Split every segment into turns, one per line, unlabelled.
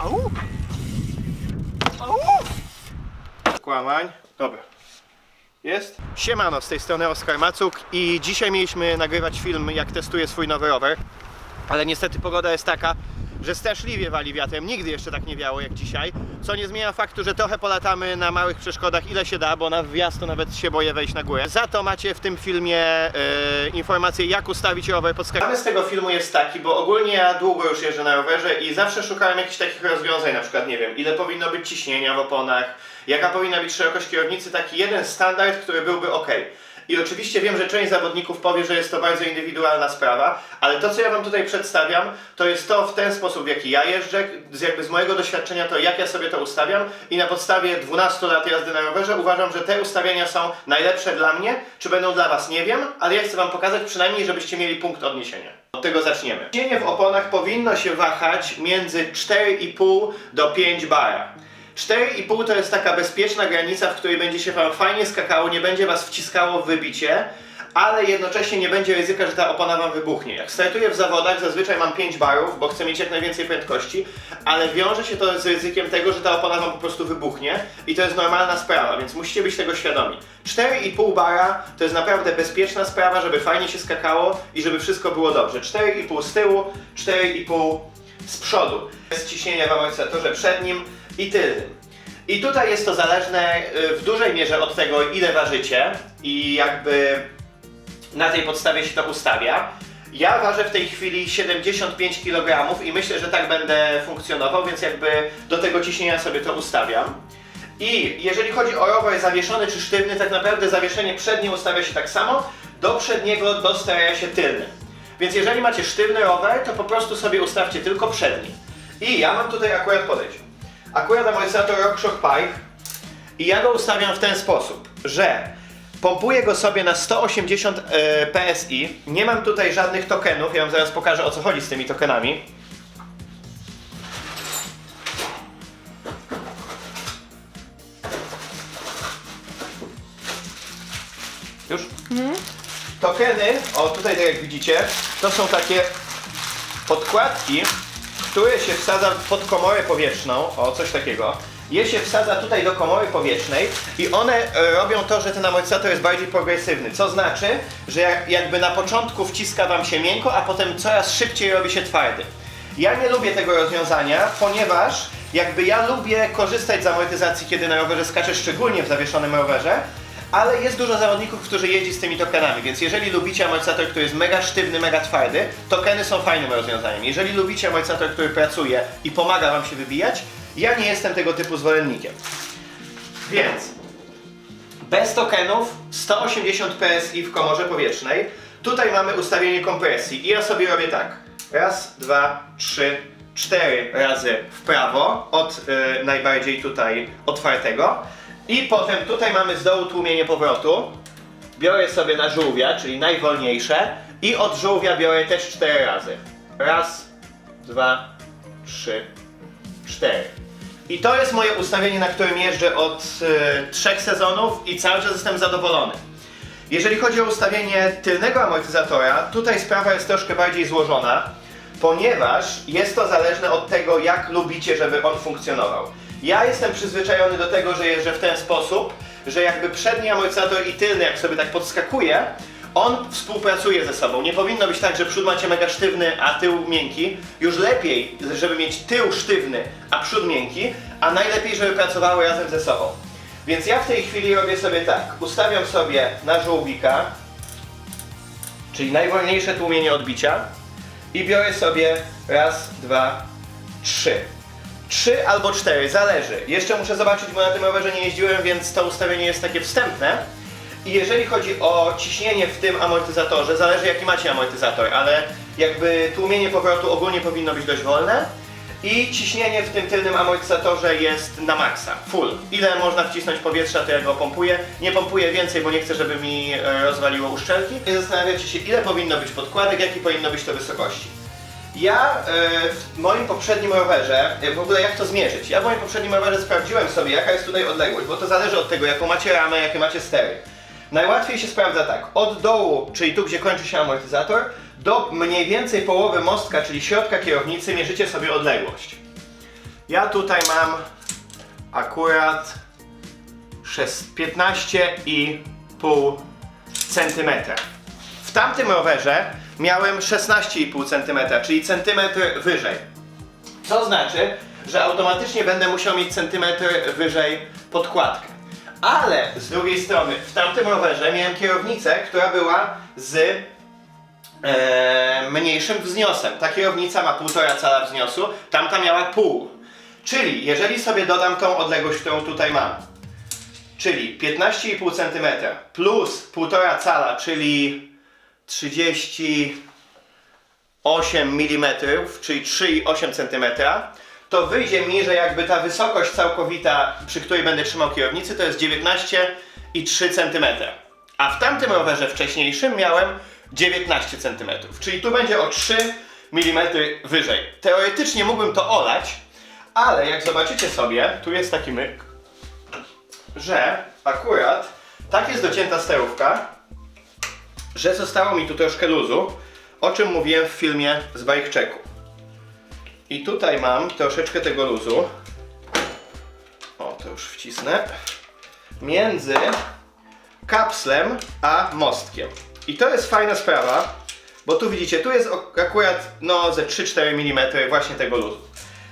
Au! Au! Kłamań. Dobra. Jest? Siemano, z tej strony Oskar Macuk i dzisiaj mieliśmy nagrywać film jak testuję swój nowy rower. Ale niestety pogoda jest taka, że straszliwie wali wiatrem. Nigdy jeszcze tak nie wiało jak dzisiaj. Co nie zmienia faktu, że trochę polatamy na małych przeszkodach ile się da, bo na wjazd to nawet się boję wejść na górę. Za to macie w tym filmie e, informacje jak ustawić rower pod skakanie. z tego filmu jest taki, bo ogólnie ja długo już jeżdżę na rowerze i zawsze szukałem jakichś takich rozwiązań, na przykład nie wiem, ile powinno być ciśnienia w oponach, jaka powinna być szerokość kierownicy, taki jeden standard, który byłby ok. I oczywiście wiem, że część zawodników powie, że jest to bardzo indywidualna sprawa, ale to, co ja Wam tutaj przedstawiam, to jest to w ten sposób, w jaki ja jeżdżę, z, jakby z mojego doświadczenia, to jak ja sobie to ustawiam i na podstawie 12 lat jazdy na rowerze uważam, że te ustawienia są najlepsze dla mnie, czy będą dla Was, nie wiem, ale ja chcę Wam pokazać przynajmniej, żebyście mieli punkt odniesienia. Od tego zaczniemy. Ciśnienie w oponach powinno się wahać między 4,5 do 5 bara. 4,5 to jest taka bezpieczna granica, w której będzie się Wam fajnie skakało, nie będzie Was wciskało w wybicie, ale jednocześnie nie będzie ryzyka, że ta opona Wam wybuchnie. Jak startuję w zawodach, zazwyczaj mam 5 barów, bo chcę mieć jak najwięcej prędkości, ale wiąże się to z ryzykiem tego, że ta opona Wam po prostu wybuchnie i to jest normalna sprawa, więc musicie być tego świadomi. 4,5 bara to jest naprawdę bezpieczna sprawa, żeby fajnie się skakało i żeby wszystko było dobrze. 4,5 z tyłu, 4,5 z przodu. Jest ciśnienie w amortyzatorze przednim i tylnym. I tutaj jest to zależne y, w dużej mierze od tego, ile ważycie i jakby na tej podstawie się to ustawia. Ja ważę w tej chwili 75 kg i myślę, że tak będę funkcjonował, więc jakby do tego ciśnienia sobie to ustawiam. I jeżeli chodzi o rower zawieszony czy sztywny, tak naprawdę zawieszenie przednie ustawia się tak samo, do przedniego dostaje się tylny. Więc jeżeli macie sztywny rower, to po prostu sobie ustawcie tylko przedni. I ja mam tutaj akurat podejść. Akurat amortyzator RockShox Pike i ja go ustawiam w ten sposób, że pompuję go sobie na 180 e, PSI. Nie mam tutaj żadnych tokenów, ja wam zaraz pokażę o co chodzi z tymi tokenami. Już? Tokeny, o tutaj tak jak widzicie, to są takie podkładki, które się wsadza pod komorę powietrzną, o coś takiego. Je się wsadza tutaj do komory powietrznej i one e, robią to, że ten amortyzator jest bardziej progresywny. Co znaczy, że jak, jakby na początku wciska wam się miękko, a potem coraz szybciej robi się twardy. Ja nie lubię tego rozwiązania, ponieważ jakby ja lubię korzystać z amortyzacji, kiedy na rowerze skaczę, szczególnie w zawieszonym rowerze, ale jest dużo zawodników, którzy jeździ z tymi tokenami, więc jeżeli lubicie amortyzator, który jest mega sztywny, mega twardy, tokeny są fajnym rozwiązaniem. Jeżeli lubicie amortyzator, który pracuje i pomaga wam się wybijać, ja nie jestem tego typu zwolennikiem. Więc bez tokenów 180 PSI w komorze powietrznej. Tutaj mamy ustawienie kompresji i ja sobie robię tak. Raz, dwa, trzy, cztery razy w prawo od y, najbardziej tutaj otwartego. I potem tutaj mamy z dołu tłumienie powrotu. Biorę sobie na żółwia, czyli najwolniejsze i od żółwia biorę też cztery razy. Raz, dwa, trzy, cztery. I to jest moje ustawienie, na którym jeżdżę od y, trzech sezonów i cały czas jestem zadowolony. Jeżeli chodzi o ustawienie tylnego amortyzatora, tutaj sprawa jest troszkę bardziej złożona, ponieważ jest to zależne od tego, jak lubicie, żeby on funkcjonował. Ja jestem przyzwyczajony do tego, że jeżdżę w ten sposób, że jakby przedni amortyzator i tylny, jak sobie tak podskakuje, on współpracuje ze sobą. Nie powinno być tak, że przód macie mega sztywny, a tył miękki. Już lepiej, żeby mieć tył sztywny, a przód miękki, a najlepiej, żeby pracowały razem ze sobą. Więc ja w tej chwili robię sobie tak. Ustawiam sobie na żółwika, czyli najwolniejsze tłumienie odbicia i biorę sobie raz, dwa, trzy. Trzy albo cztery, zależy. Jeszcze muszę zobaczyć, bo na tym rowerze nie jeździłem, więc to ustawienie jest takie wstępne. I jeżeli chodzi o ciśnienie w tym amortyzatorze, zależy jaki macie amortyzator, ale jakby tłumienie powrotu ogólnie powinno być dość wolne. I ciśnienie w tym tylnym amortyzatorze jest na maksa, full. Ile można wcisnąć powietrza, to ja go pompuję. Nie pompuję więcej, bo nie chcę, żeby mi e, rozwaliło uszczelki. I zastanawiacie się, ile powinno być podkładek, jakie powinno być to wysokości. Ja e, w moim poprzednim rowerze, e, w ogóle jak to zmierzyć? Ja w moim poprzednim rowerze sprawdziłem sobie, jaka jest tutaj odległość, bo to zależy od tego, jaką macie ramę, jakie macie stery. Najłatwiej się sprawdza tak, od dołu, czyli tu, gdzie kończy się amortyzator, do mniej więcej połowy mostka, czyli środka kierownicy, mierzycie sobie odległość. Ja tutaj mam akurat szes- 15,5 cm. W tamtym rowerze miałem 16,5 cm, czyli centymetr wyżej. Co znaczy, że automatycznie będę musiał mieć centymetr wyżej podkładkę. Ale z drugiej strony, w tamtym rowerze miałem kierownicę, która była z e, mniejszym wzniosem. Ta kierownica ma 1,5 cala wzniosu, tamta miała pół. Czyli jeżeli sobie dodam tą odległość, którą tutaj mam, czyli 15,5 cm plus 1,5 cala, czyli 38 mm, czyli 3,8 cm, to wyjdzie mi, że jakby ta wysokość całkowita, przy której będę trzymał kierownicy, to jest 19,3 cm. A w tamtym rowerze wcześniejszym miałem 19 cm, czyli tu będzie o 3 mm wyżej. Teoretycznie mógłbym to olać, ale jak zobaczycie sobie, tu jest taki myk, że akurat tak jest docięta sterówka, że zostało mi tu troszkę luzu, o czym mówiłem w filmie z bike checku. I tutaj mam troszeczkę tego luzu. O, to już wcisnę. Między kapslem a mostkiem. I to jest fajna sprawa, bo tu widzicie, tu jest akurat no ze 3-4 mm właśnie tego luzu.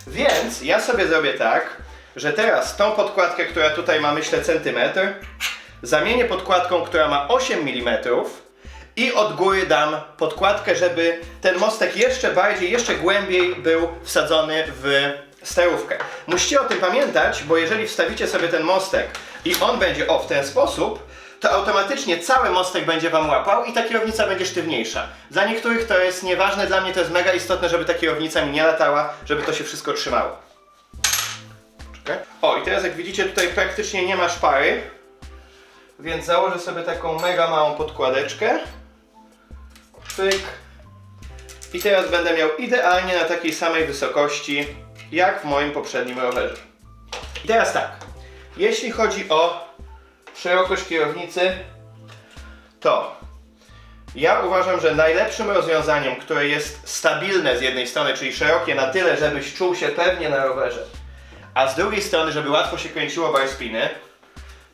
Więc ja sobie zrobię tak, że teraz tą podkładkę, która tutaj ma myślę centymetr, zamienię podkładką, która ma 8 mm i od góry dam podkładkę, żeby ten mostek jeszcze bardziej, jeszcze głębiej był wsadzony w sterówkę. Musicie o tym pamiętać, bo jeżeli wstawicie sobie ten mostek i on będzie o w ten sposób, to automatycznie cały mostek będzie Wam łapał i ta kierownica będzie sztywniejsza. Dla niektórych to jest nieważne, dla mnie to jest mega istotne, żeby ta kierownica mi nie latała, żeby to się wszystko trzymało. Czekaj. O, i teraz jak widzicie tutaj praktycznie nie ma szpary, więc założę sobie taką mega małą podkładeczkę. I teraz będę miał idealnie na takiej samej wysokości, jak w moim poprzednim rowerze. I teraz tak, jeśli chodzi o szerokość kierownicy, to ja uważam, że najlepszym rozwiązaniem, które jest stabilne z jednej strony, czyli szerokie na tyle, żebyś czuł się pewnie na rowerze, a z drugiej strony, żeby łatwo się kręciło barspiny,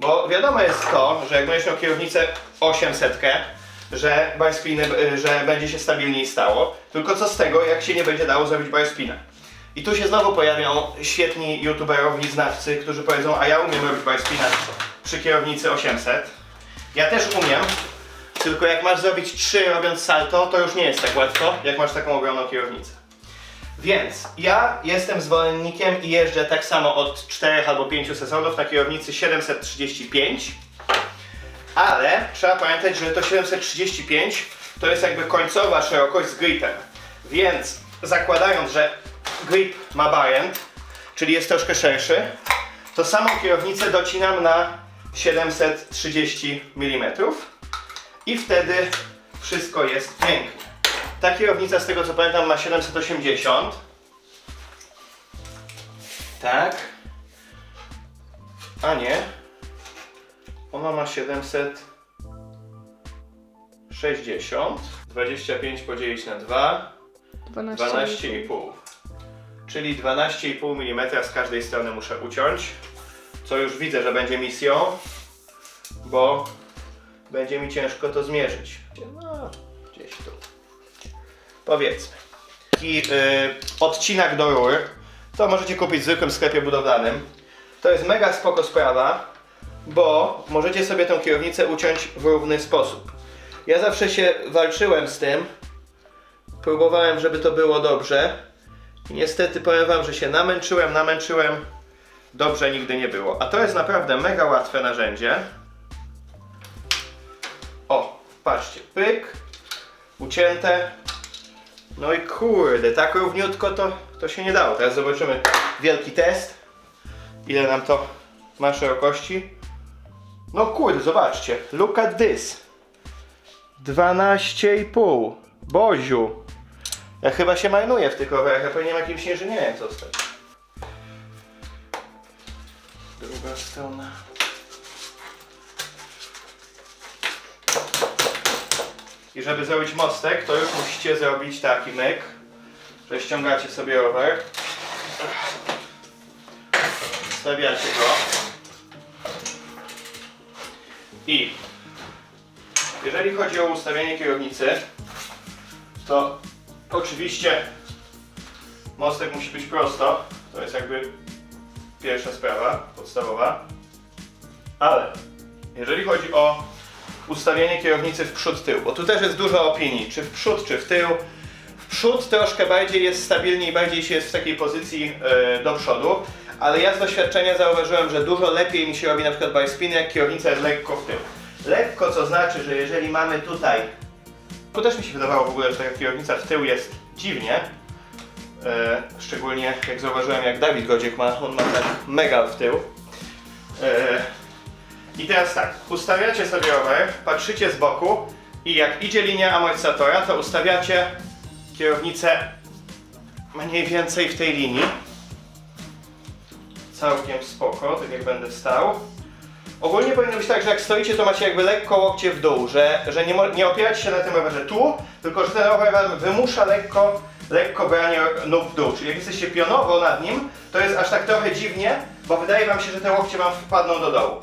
bo wiadomo jest to, że jak będziesz miał kierownicę 800, że barspiny, y, że będzie się stabilniej stało, tylko co z tego, jak się nie będzie dało zrobić barspina. I tu się znowu pojawią świetni youtuberowi, znawcy, którzy powiedzą, a ja umiem robić barspina przy kierownicy 800. Ja też umiem, tylko jak masz zrobić 3 robiąc salto, to już nie jest tak łatwo, jak masz taką ogromną kierownicę. Więc ja jestem zwolennikiem i jeżdżę tak samo od 4 albo 5 sezonów na kierownicy 735. Ale trzeba pamiętać, że to 735 to jest jakby końcowa szerokość z gripem. Więc zakładając, że grip ma barent, czyli jest troszkę szerszy, to samą kierownicę docinam na 730 mm i wtedy wszystko jest pięknie. Ta kierownica z tego co pamiętam ma 780. Tak. A nie. Ona ma 760. 25 podzielić na 2.
12.
12,5. Czyli 12,5 mm z każdej strony muszę uciąć. Co już widzę, że będzie misją, bo będzie mi ciężko to zmierzyć. No, gdzieś tu. Powiedzmy. Taki y, odcinak do rur, to możecie kupić w zwykłym sklepie budowlanym. To jest mega spoko sprawa, bo możecie sobie tę kierownicę uciąć w równy sposób. Ja zawsze się walczyłem z tym, próbowałem, żeby to było dobrze. Niestety powiem wam, że się namęczyłem, namęczyłem. Dobrze nigdy nie było. A to jest naprawdę mega łatwe narzędzie. O, patrzcie, pyk, ucięte. No i kurde, tak równiutko to, to się nie dało. Teraz zobaczymy wielki test. Ile nam to ma szerokości. No kurde, zobaczcie. Look at this. 12,5. Boziu. Ja chyba się majnuję w tych rowerach, ja powinienem jakimś inżynierem zostać. Druga strona. I żeby zrobić mostek, to już musicie zrobić taki myk, że ściągacie sobie rower. Wstawiacie go. I jeżeli chodzi o ustawienie kierownicy, to oczywiście mostek musi być prosto. To jest jakby pierwsza sprawa, podstawowa. Ale jeżeli chodzi o ustawienie kierownicy w przód tył, bo tu też jest dużo opinii, czy w przód, czy w tył. W przód troszkę bardziej jest stabilniej, bardziej się jest w takiej pozycji e, do przodu, ale ja z doświadczenia zauważyłem, że dużo lepiej mi się robi na przykład bispiny, jak kierownica jest lekko w tył. Lekko, co znaczy, że jeżeli mamy tutaj, tu też mi się wydawało w ogóle, że taka kierownica w tył jest dziwnie, e, szczególnie jak zauważyłem, jak Dawid Godziek ma, on ma tak mega w tył. E, i teraz tak, ustawiacie sobie rower, patrzycie z boku i jak idzie linia amortyzatora, to ustawiacie kierownicę mniej więcej w tej linii. Całkiem spoko, tak jak będę stał. Ogólnie powinno być tak, że jak stoicie, to macie jakby lekko łokcie w dół, że, że nie, nie opieracie się na tym rowerze tu, tylko że ten rower wam wymusza lekko, lekko branie nóg w dół. Czyli jak jesteście pionowo nad nim, to jest aż tak trochę dziwnie, bo wydaje wam się, że te łokcie wam wpadną do dołu.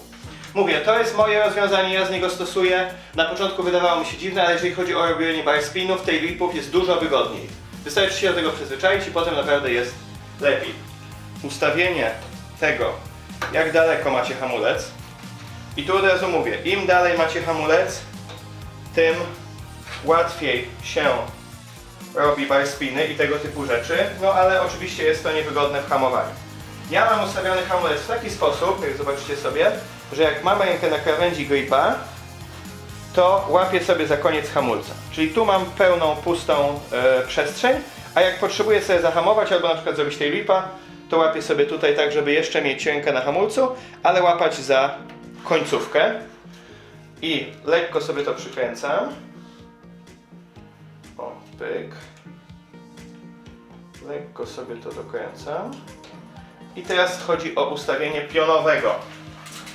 Mówię, to jest moje rozwiązanie, ja z niego stosuję. Na początku wydawało mi się dziwne, ale jeżeli chodzi o robienie bar spinów, tej ripów jest dużo wygodniej. Wystarczy się do tego przyzwyczaić i potem naprawdę jest lepiej. Ustawienie tego, jak daleko macie hamulec. I tu od razu mówię, im dalej macie hamulec, tym łatwiej się robi bar spiny i tego typu rzeczy, no ale oczywiście jest to niewygodne w hamowaniu. Ja mam ustawiony hamulec w taki sposób, jak zobaczycie sobie, że jak mam rękę na krawędzi gripa, to łapię sobie za koniec hamulca. Czyli tu mam pełną, pustą e, przestrzeń, a jak potrzebuję sobie zahamować albo na przykład zrobić tej lipa, to łapię sobie tutaj tak, żeby jeszcze mieć rękę na hamulcu, ale łapać za końcówkę. I lekko sobie to przykręcam. O, pyk. Lekko sobie to dokręcam. I teraz chodzi o ustawienie pionowego,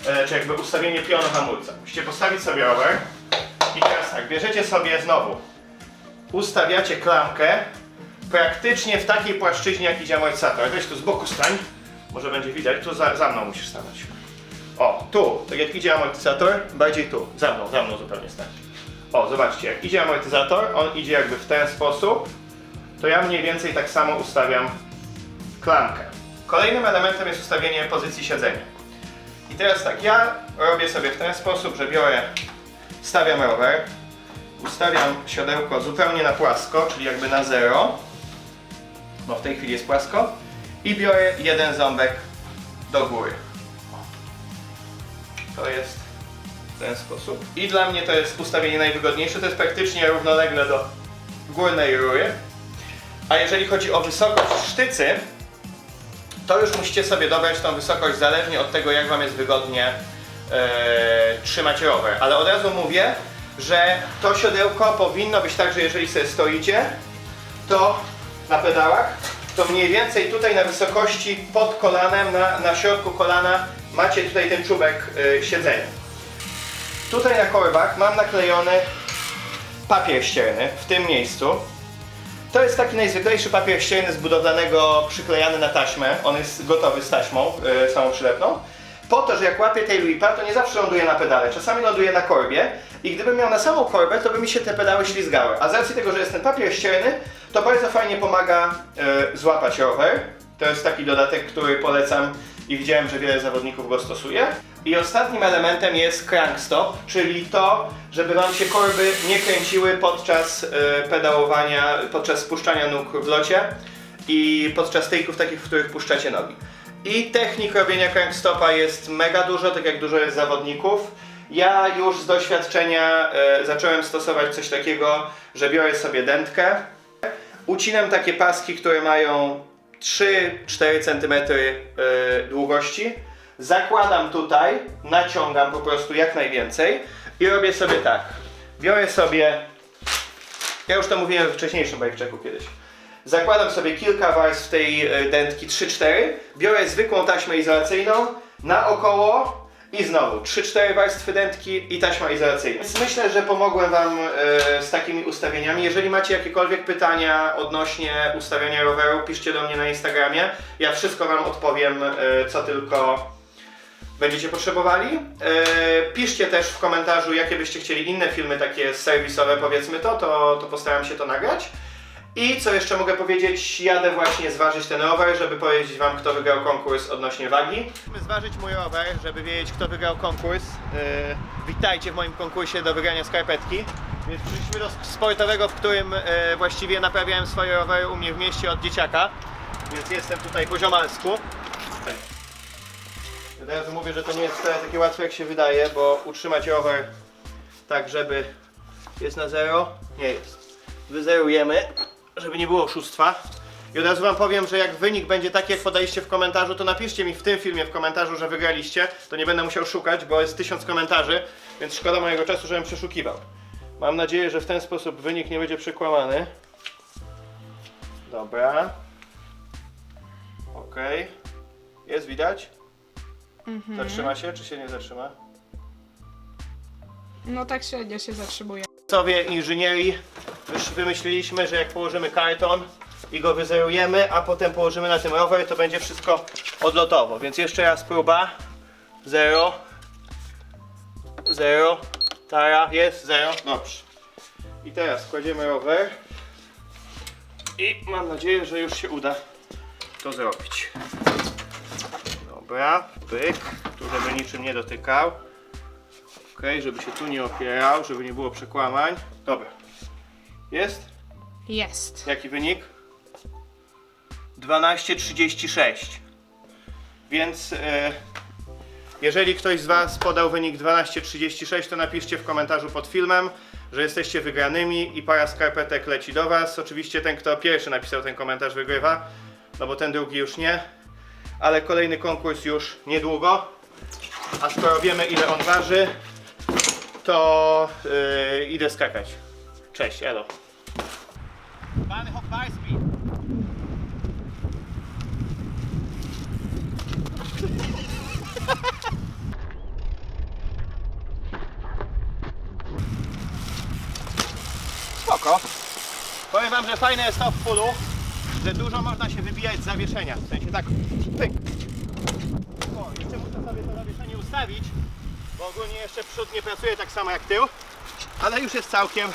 e, czy jakby ustawienie pionu hamulca. Musicie postawić sobie rower i teraz tak, bierzecie sobie znowu, ustawiacie klamkę praktycznie w takiej płaszczyźnie jak idzie amortyzator. Weź tu z boku stań, może będzie widać, tu za, za mną musisz stanąć. O, tu, tak jak idzie amortyzator, bardziej tu, za mną, za mną zupełnie stań. O, zobaczcie, jak idzie amortyzator, on idzie jakby w ten sposób, to ja mniej więcej tak samo ustawiam klamkę. Kolejnym elementem jest ustawienie pozycji siedzenia. I teraz tak, ja robię sobie w ten sposób, że biorę, stawiam rower, ustawiam siodełko zupełnie na płasko, czyli jakby na zero, bo w tej chwili jest płasko, i biorę jeden ząbek do góry. To jest w ten sposób. I dla mnie to jest ustawienie najwygodniejsze, to jest praktycznie równolegle do górnej rury. A jeżeli chodzi o wysokość sztycy, to już musicie sobie dobrać tą wysokość zależnie od tego, jak Wam jest wygodnie e, trzymać rower. Ale od razu mówię, że to siodełko powinno być tak, że jeżeli sobie stoicie, to na pedałach, to mniej więcej tutaj na wysokości pod kolanem, na, na środku kolana macie tutaj ten czubek e, siedzenia. Tutaj na korbach mam naklejony papier ścierny w tym miejscu. To jest taki najzwyklejszy papier ścierny z budowlanego przyklejany na taśmę. On jest gotowy z taśmą yy, samą przylepną. Po to, że jak łapię tej lipa, to nie zawsze ląduje na pedale. Czasami ląduje na korbie i gdybym miał na samą korbę, to by mi się te pedały ślizgały. A z racji tego, że jest ten papier ścierny, to bardzo fajnie pomaga yy, złapać rower. To jest taki dodatek, który polecam i widziałem, że wiele zawodników go stosuje. I ostatnim elementem jest crankstop, czyli to, żeby Wam się korby nie kręciły podczas e, pedałowania, podczas spuszczania nóg w locie i podczas tejków takich, w których puszczacie nogi. I technik robienia crankstopa jest mega dużo, tak jak dużo jest zawodników. Ja już z doświadczenia e, zacząłem stosować coś takiego, że biorę sobie dętkę, ucinam takie paski, które mają 3-4 cm e, długości. Zakładam tutaj, naciągam po prostu jak najwięcej i robię sobie tak. Biorę sobie, ja już to mówiłem w wcześniejszym bajkczeku kiedyś. Zakładam sobie kilka warstw tej e, dętki 3-4, biorę zwykłą taśmę izolacyjną naokoło I znowu 3-4 warstwy dętki i taśma izolacyjna. Więc myślę, że pomogłem Wam e, z takimi ustawieniami. Jeżeli macie jakiekolwiek pytania odnośnie ustawiania roweru, piszcie do mnie na Instagramie. Ja wszystko Wam odpowiem, e, co tylko będziecie potrzebowali. Piszcie też w komentarzu, jakie byście chcieli inne filmy takie serwisowe, powiedzmy to, to, to postaram się to nagrać. I co jeszcze mogę powiedzieć, jadę właśnie zważyć ten rower, żeby powiedzieć wam, kto wygrał konkurs odnośnie wagi. Musimy zważyć mój rower, żeby wiedzieć, kto wygrał konkurs. Yy, witajcie w moim konkursie do wygrania skarpetki. Więc przyszliśmy do sportowego, w którym yy, właściwie naprawiałem swoje rowery u mnie w mieście od dzieciaka. Więc jestem tutaj po ziomalsku. Od razu mówię, że to nie jest wcale takie łatwe jak się wydaje, bo utrzymać rower tak, żeby jest na zero, nie jest. Wyzerujemy, żeby nie było oszustwa. I od razu wam powiem, że jak wynik będzie taki, jak podaliście w komentarzu, to napiszcie mi w tym filmie w komentarzu, że wygraliście. To nie będę musiał szukać, bo jest tysiąc komentarzy, więc szkoda mojego czasu, żebym przeszukiwał. Mam nadzieję, że w ten sposób wynik nie będzie przekłamany. Dobra. Okej. Jest widać? Zatrzyma się, czy się nie zatrzyma?
No tak średnio się zatrzymuje.
Sobie inżynierii wymyśliliśmy, że jak położymy karton i go wyzerujemy, a potem położymy na tym rower, to będzie wszystko odlotowo. Więc jeszcze raz próba. Zero. Zero. Tara, jest, zero. Dobrze. I teraz kładziemy rower. I mam nadzieję, że już się uda to zrobić. Dobra, pyk. Tu żeby niczym nie dotykał. Ok, żeby się tu nie opierał, żeby nie było przekłamań. Dobra. Jest?
Jest.
Jaki wynik? 12,36. Więc e, jeżeli ktoś z Was podał wynik 12,36, to napiszcie w komentarzu pod filmem, że jesteście wygranymi i para skarpetek leci do Was. Oczywiście ten, kto pierwszy napisał ten komentarz, wygrywa, no bo ten drugi już nie. Ale kolejny konkurs już niedługo. A skoro wiemy, ile on waży, to yy, idę skakać. Cześć, elo. Pany Hopwarski. Spoko. Powiem wam, że fajne jest to w fullu, że dużo można się wybijać z zawieszenia. W sensie tak, pyk. O, jeszcze muszę sobie to zawieszenie ustawić, bo ogólnie jeszcze przód nie pracuje tak samo jak tył, ale już jest całkiem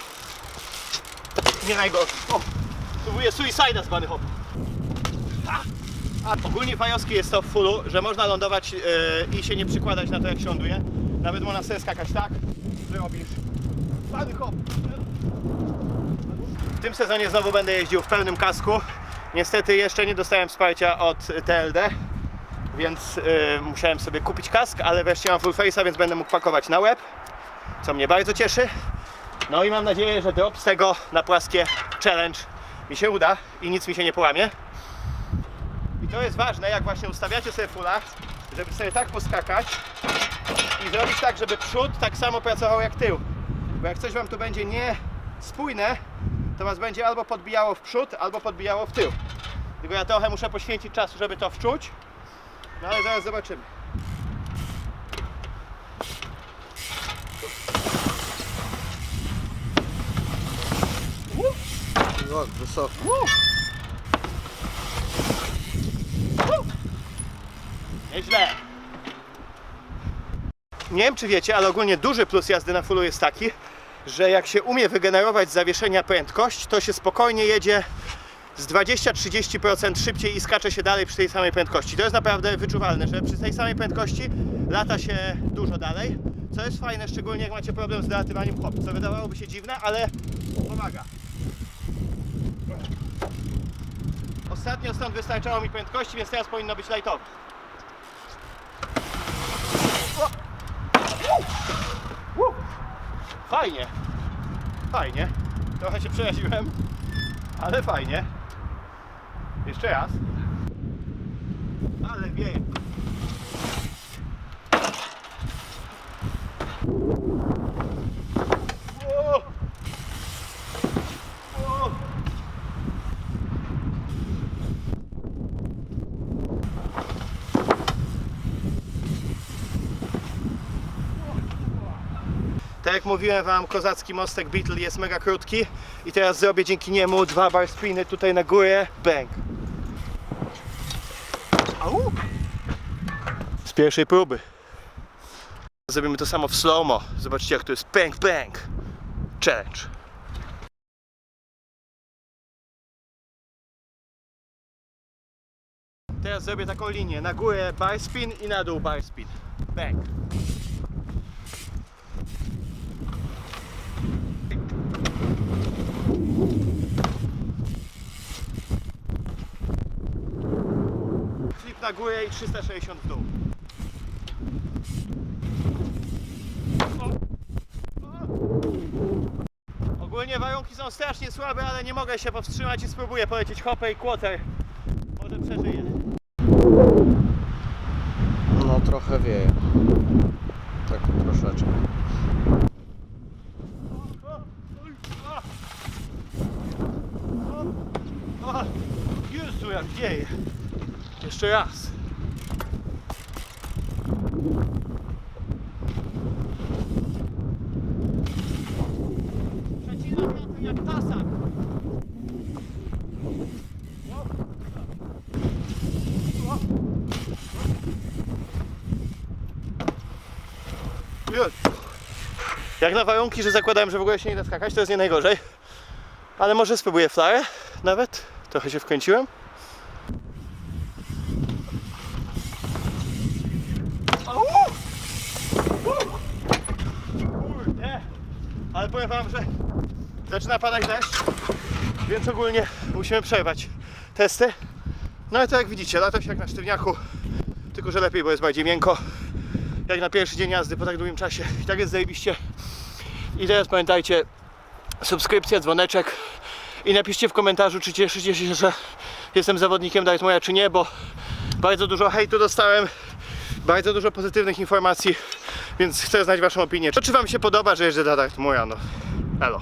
nie najgorszy. O, próbuję suicida z Bunny Hop. A, ogólnie fajowski jest to w fullu, że można lądować yy, i się nie przykładać na to jak się ląduje. Nawet można sobie skakać tak, że robisz Bunny Hop. W tym sezonie znowu będę jeździł w pełnym kasku. Niestety jeszcze nie dostałem wsparcia od TLD, więc yy, musiałem sobie kupić kask, ale wreszcie mam full face'a, więc będę mógł pakować na łeb, co mnie bardzo cieszy. No i mam nadzieję, że drop z tego na płaskie challenge mi się uda i nic mi się nie połamie. I to jest ważne, jak właśnie ustawiacie sobie fulla, żeby sobie tak poskakać i zrobić tak, żeby przód tak samo pracował jak tył. Bo jak coś wam tu będzie niespójne, to was będzie albo podbijało w przód, albo podbijało w tył. Tylko ja trochę muszę poświęcić czasu, żeby to wczuć. No ale zaraz zobaczymy.
No, wysoko.
Nieźle. Nie wiem czy wiecie, ale ogólnie duży plus jazdy na fullu jest taki, że jak się umie wygenerować z zawieszenia prędkość, to się spokojnie jedzie z 20-30% szybciej i skacze się dalej przy tej samej prędkości. To jest naprawdę wyczuwalne, że przy tej samej prędkości lata się dużo dalej, co jest fajne, szczególnie jak macie problem z dolatywaniem hop, co wydawałoby się dziwne, ale pomaga. Ostatnio stąd wystarczało mi prędkości, więc teraz powinno być lightowe. Woo! Fajnie. Fajnie. Trochę się przeraziłem, ale fajnie. Jeszcze raz. Ale wieje. Tak jak mówiłem wam, kozacki mostek Beetle jest mega krótki i teraz zrobię dzięki niemu dwa bar spiny tutaj na górę. Bang! Au! Z pierwszej próby. Zrobimy to samo w slow-mo. Zobaczcie jak to jest bang bang. Challenge. Teraz zrobię taką linię. Na górę bar spin i na dół bar spin. Bang. Na górę i 360 w dół. Ogólnie warunki są strasznie słabe, ale nie mogę się powstrzymać i spróbuję polecieć hopę i quarter. Może przeżyję.
No trochę wieje. Tak troszeczkę.
Jezu, jak wieje. Jeszcze raz. Przecinam wiatr jak tasak. Jak na warunki, że zakładałem, że w ogóle się nie da skakać, to jest nie najgorzej. Ale może spróbuję flarę nawet. Trochę się wkręciłem. Au! U! Kurde. Ale powiem wam, że zaczyna padać deszcz, więc ogólnie musimy przerwać testy. No i to jak widzicie, lata się jak na sztywniaku, tylko że lepiej, bo jest bardziej miękko. Jak na pierwszy dzień jazdy po tak długim czasie. I tak jest zajebiście. I teraz pamiętajcie, subskrypcja, dzwoneczek i napiszcie w komentarzu, czy cieszycie się, że jestem zawodnikiem Dart Moja, czy nie, bo bardzo dużo hejtu dostałem, bardzo dużo pozytywnych informacji, więc chcę znać Waszą opinię. Czy Wam się podoba, że jeżdżę dla Dart Moja? No, elo.